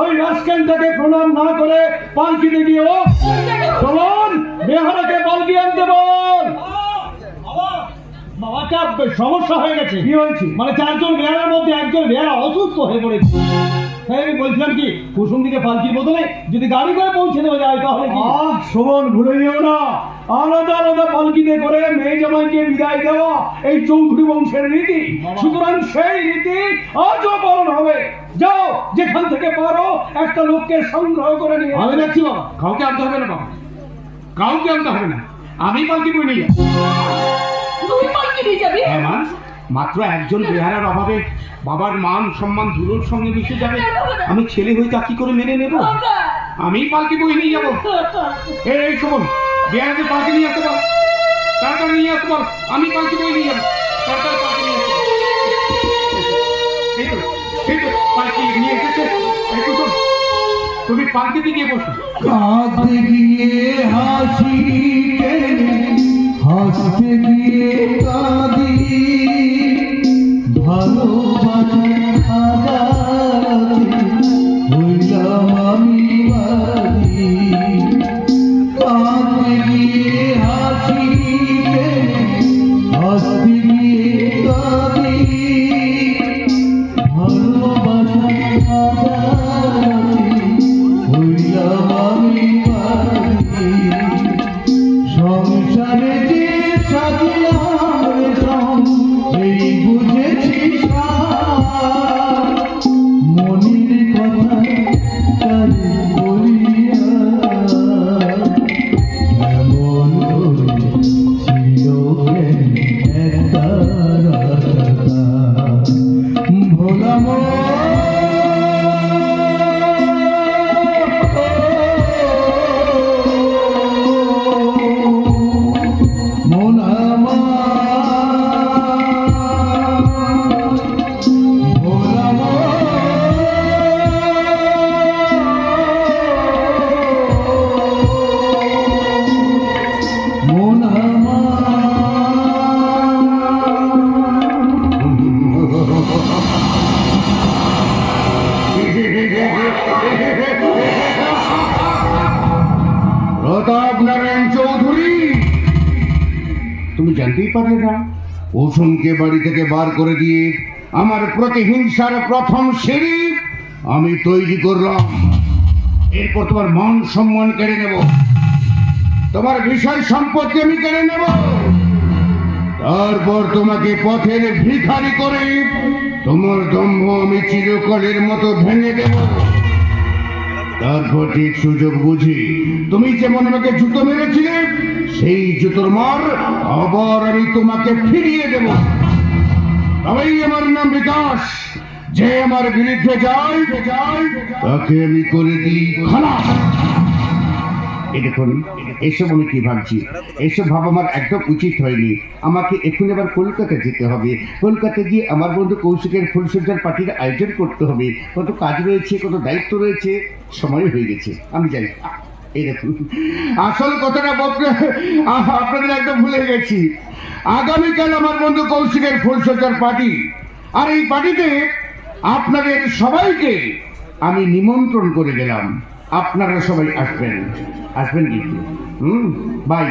ওই রাজকেন্দ্রকে প্রণাম না করে পালকিতে গিয়ে ও চলুন বেহারাকে পালকি আনতে বল। বাবাটা সমস্যা হয়ে গেছে। কি হয়েছে? মানে চারজন বেহারার মধ্যে একজন বেহারা অসুস্থ হয়ে পড়েছে। তাই আমি বলছিলাম কি কুসুম দিকে পালকির বদলে যদি গাড়ি করে পৌঁছে দেওয়া যায় তাহলে আহ শোভন ভুলে যেও না। আলাদা আলাদা পালকিতে করে মেয়ে জামাইকে বিদায় দেওয়া এই চৌধুরী বংশের রীতি। সুতরাং সেই রীতি আজও পালন হবে। যাও যেখান থেকে পারো একটা লোককে সংগ্রহ করে নিয়ে আমি যাচ্ছি বাবা কাউকে আনতে হবে না বাবা। কাউকে আনতে হবে না। আমি পালকি বই নিয়ে যাব তুই পালকি নিয়ে যাবি? হ্যাঁ মাত্র একজন বেহারার অভাবে বাবার মান সম্মান ধুলোর সঙ্গে মিশে যাবে। আমি ছেলে হয়ে তা কি করে মেনে নেব। আমি পালকি বই নিয়ে যাব। এই শোভন বেহারাকে পালকি নিয়ে আসতে বল। তাড়াতাড়ি নিয়ে আসতে বল। আমি পালকি বই নিয়ে যাব। পালকি নিয়ে পালকি তুমি পালকিতে গিয়ে বসো। কাঁদতে গিয়ে হাসি হাসতে গিয়ে কাঁদি প্রতাপ নারায়ণ চৌধুরী। তুমি জানতেই পারলে না ওসুমকে বাড়ি থেকে বার করে দিয়ে আমার প্রতিহিংসার প্রথম সিঁড়ি আমি তৈরি করলাম। এরপর তোমার মান সম্মান কেড়ে নেব। তোমার বিষয় সম্পত্তি আমি কেড়ে নেব। তারপর তোমাকে পথের ভিখারি করে তোমার দম্ভ আমি চিরকালের মতো ভেঙে দেব। তারপর ঠিক সুযোগ বুঝি তুমি যেমন আমাকে জুতো মেরেছিলে, সেই জুতোর মার আবার আমি তোমাকে ফিরিয়ে দেব। তবেই আমার নাম বিকাশ। যে আমার বিরুদ্ধে যায়, তাকে আমি করে দিই খালাস। দেখুন এসব আমি কি ভাবছি? এসব ভাব আমার একদম উচিত হয়নি। আমাকে এখন আবার কলকাতা যেতে হবে। কলকাতা গিয়ে আমার বন্ধু কৌশিকের ফুলসজ্জার পার্টির আয়োজন করতে হবে। কত কাজ রয়েছে, কত দায়িত্ব রয়েছে, সময় হয়ে গেছে। আমি এই দেখুন আসল কথাটা বলতে আপনাদের একদম ভুলে গেছি। আগামীকাল আমার বন্ধু কৌশিকের ফুলসজ্জার পার্টি। আর এই পার্টিতে আপনাদের সবাইকে আমি নিমন্ত্রণ করে গেলাম। আপনারা সবাই আসবেন। আসবেন কিন্তু হুম? বাই।